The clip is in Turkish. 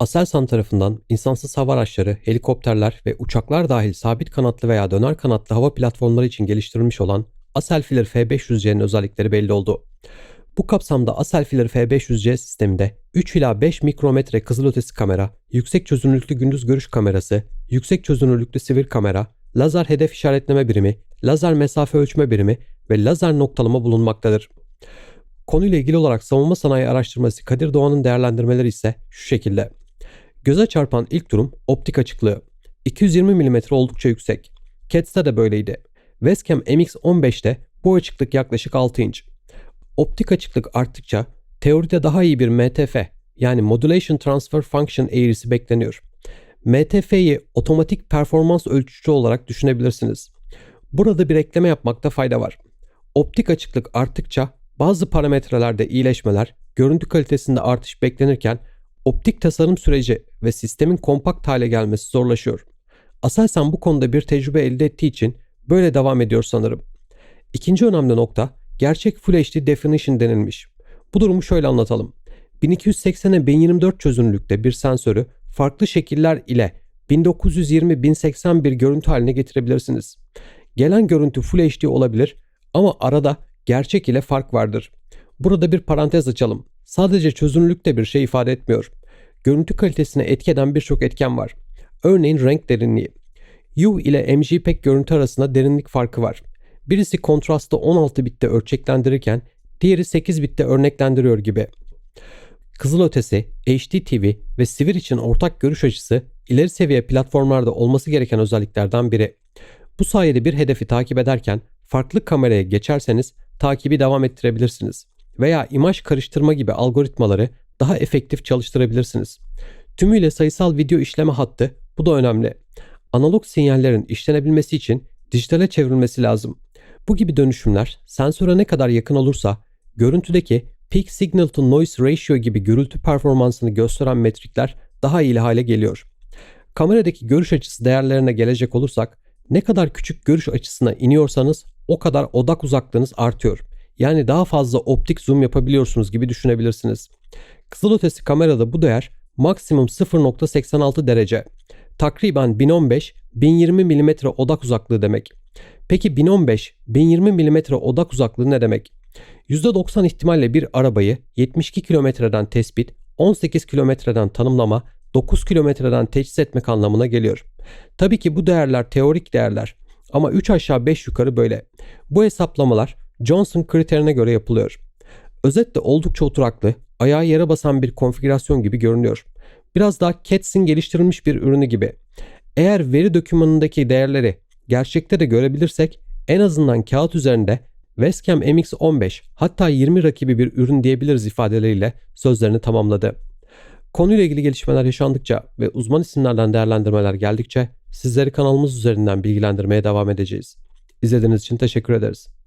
Aselsan tarafından insansız hava araçları, helikopterler ve uçaklar dahil sabit kanatlı veya döner kanatlı hava platformları için geliştirilmiş olan Aselfiler F500C'nin özellikleri belli oldu. Bu kapsamda Aselfiler F500C sisteminde 3 ila 5 mikrometre kızılötesi kamera, yüksek çözünürlüklü gündüz görüş kamerası, yüksek çözünürlüklü sivil kamera, lazer hedef işaretleme birimi, lazer mesafe ölçme birimi ve lazer noktalama bulunmaktadır. Konuyla ilgili olarak savunma sanayi araştırması Kadir Doğan'ın değerlendirmeleri ise şu şekilde. Göze çarpan ilk durum optik açıklığı. 220 mm oldukça yüksek. Cats'te de böyleydi. Westcam MX-15'te bu açıklık yaklaşık 6 inç. Optik açıklık arttıkça teoride daha iyi bir MTF yani Modulation Transfer Function eğrisi bekleniyor. MTF'yi otomatik performans ölçücü olarak düşünebilirsiniz. Burada bir ekleme yapmakta fayda var. Optik açıklık arttıkça bazı parametrelerde iyileşmeler, görüntü kalitesinde artış beklenirken optik tasarım süreci ve sistemin kompakt hale gelmesi zorlaşıyor. Aselsan bu konuda bir tecrübe elde ettiği için böyle devam ediyor sanırım. İkinci önemli nokta gerçek Full HD Definition denilmiş. Bu durumu şöyle anlatalım. 1280'e 1024 çözünürlükte bir sensörü farklı şekiller ile 1920-1080 bir görüntü haline getirebilirsiniz. Gelen görüntü Full HD olabilir ama arada gerçek ile fark vardır. Burada bir parantez açalım. Sadece çözünürlük de bir şey ifade etmiyor. Görüntü kalitesine etki eden birçok etken var. Örneğin renk derinliği. U ile MJPEG görüntü arasında derinlik farkı var. Birisi kontrastı 16 bitte ölçeklendirirken diğeri 8 bitte örneklendiriyor gibi. Kızılötesi, HDTV ve Sivir için ortak görüş açısı ileri seviye platformlarda olması gereken özelliklerden biri. Bu sayede bir hedefi takip ederken farklı kameraya geçerseniz takibi devam ettirebilirsiniz veya imaj karıştırma gibi algoritmaları daha efektif çalıştırabilirsiniz. Tümüyle sayısal video işleme hattı bu da önemli. Analog sinyallerin işlenebilmesi için dijitale çevrilmesi lazım. Bu gibi dönüşümler sensöre ne kadar yakın olursa görüntüdeki peak signal to noise ratio gibi gürültü performansını gösteren metrikler daha iyi hale geliyor. Kameradaki görüş açısı değerlerine gelecek olursak ne kadar küçük görüş açısına iniyorsanız o kadar odak uzaklığınız artıyor. Yani daha fazla optik zoom yapabiliyorsunuz gibi düşünebilirsiniz. Kızılötesi kamerada bu değer maksimum 0.86 derece. Takriben 1015-1020 mm odak uzaklığı demek. Peki 1015-1020 mm odak uzaklığı ne demek? %90 ihtimalle bir arabayı 72 kilometreden tespit, 18 kilometreden tanımlama, 9 kilometreden teçhiz etmek anlamına geliyor. Tabii ki bu değerler teorik değerler ama 3 aşağı 5 yukarı böyle. Bu hesaplamalar Johnson kriterine göre yapılıyor. Özetle oldukça oturaklı, ayağı yere basan bir konfigürasyon gibi görünüyor. Biraz daha CATS'in geliştirilmiş bir ürünü gibi. Eğer veri dokümanındaki değerleri gerçekte de görebilirsek en azından kağıt üzerinde Westcam MX-15 hatta 20 rakibi bir ürün diyebiliriz ifadeleriyle sözlerini tamamladı. Konuyla ilgili gelişmeler yaşandıkça ve uzman isimlerden değerlendirmeler geldikçe sizleri kanalımız üzerinden bilgilendirmeye devam edeceğiz. İzlediğiniz için teşekkür ederiz.